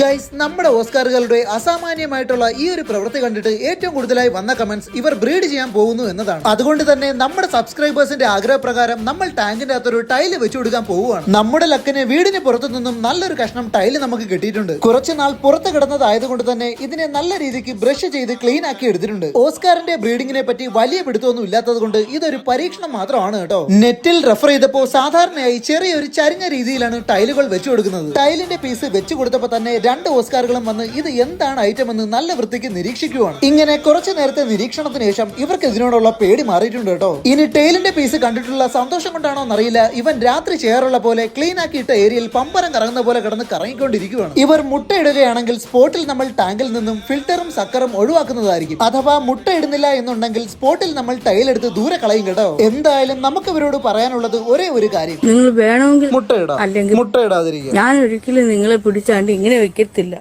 Guys നമ്മുടെ ഓസ്കാറുകളുടെ അസാമാന്യമായിട്ടുള്ള ഈ ഒരു പ്രവൃത്തി കണ്ടിട്ട് ഏറ്റവും കൂടുതലായി വന്ന കമന്റ്സ് ഇവർ ബ്രീഡ് ചെയ്യാൻ പോകുന്നു എന്നതാണ്. അതുകൊണ്ട് തന്നെ നമ്മുടെ സബ്സ്ക്രൈബേഴ്സിന്റെ ആഗ്രഹപ്രകാരം നമ്മൾ ടാങ്കിന്റെ അകത്തൊരു ടൈൽ വെച്ചു കൊടുക്കാൻ പോവുകയാണ്. നമ്മുടെ ലക്കിന് വീടിന് പുറത്തു നിന്നും നല്ലൊരു കഷ്ണം ടൈൽ നമുക്ക് കിട്ടിയിട്ടുണ്ട്. കുറച്ച് നാൾ പുറത്ത് കിടന്നതായതുകൊണ്ട് തന്നെ ഇതിനെ നല്ല രീതിക്ക് ബ്രഷ് ചെയ്ത് ക്ലീൻ ആക്കി എടുത്തിട്ടുണ്ട്. ഓസ്കാറിന്റെ ബ്രീഡിങ്ങിനെ പറ്റി വലിയ പിടുത്തമൊന്നും ഇല്ലാത്തത് കൊണ്ട് ഇതൊരു പരീക്ഷണം മാത്രമാണ് കേട്ടോ. നെറ്റിൽ റെഫർ ചെയ്തപ്പോ സാധാരണയായി ചെറിയൊരു ചരിഞ്ഞ രീതിയിലാണ് ടൈലുകൾ വെച്ചു കൊടുക്കുന്നത്. ടൈലിന്റെ പീസ് വെച്ചു കൊടുത്തപ്പോ തന്നെ രണ്ട് ഓസ്കാറുകളും വന്ന് ഇത് എന്താണ് ഐറ്റം എന്ന് നല്ല വൃത്തിക്ക് നിരീക്ഷിക്കുവാണ്. ഇങ്ങനെ കുറച്ചു നേരത്തെ നിരീക്ഷണത്തിന് ശേഷം ഇവർക്ക് ഇതിനോടുള്ള പേടി മാറിയിട്ടുണ്ട് കേട്ടോ. ഇനി ടൈലിന്റെ പീസ് കണ്ടിട്ടുള്ള സന്തോഷം കൊണ്ടാണോ എന്നറിയില്ല. ഇവൻ രാത്രി ചെയ്യാറുള്ള പോലെ ക്ലീൻ ആക്കിയിട്ട ഏരിയയിൽ പമ്പരം കറങ്ങുന്ന പോലെ കിടന്ന് കറങ്ങിക്കൊണ്ടിരിക്കുകയാണ് ഇവർ മുട്ടയിടുകയാണെങ്കിൽ സ്പോട്ടിൽ നമ്മൾ ടാങ്കിൽ നിന്നും ഫിൽറ്ററും സക്കറും ഒഴിവാക്കുന്നതായിരിക്കും. അഥവാ മുട്ട ഇടുന്നില്ല എന്നുണ്ടെങ്കിൽ സ്പോട്ടിൽ നമ്മൾ ടൈലെടുത്ത് ദൂരെ കളയും കേട്ടോ. എന്തായാലും നമുക്ക് ഇവരോട് പറയാനുള്ളത് ഒരേ ഒരു കാര്യം. നിങ്ങൾ വേണമെങ്കിൽ മുട്ടയിടാം. അല്ലെങ്കിൽ മുട്ടയിടാതിരിക്കുക. ഞാൻ ഒരിക്കലും നിങ്ങളെ പിടിച്ചാണ്ട് ഇങ്ങനെ വെക്കത്തില്ല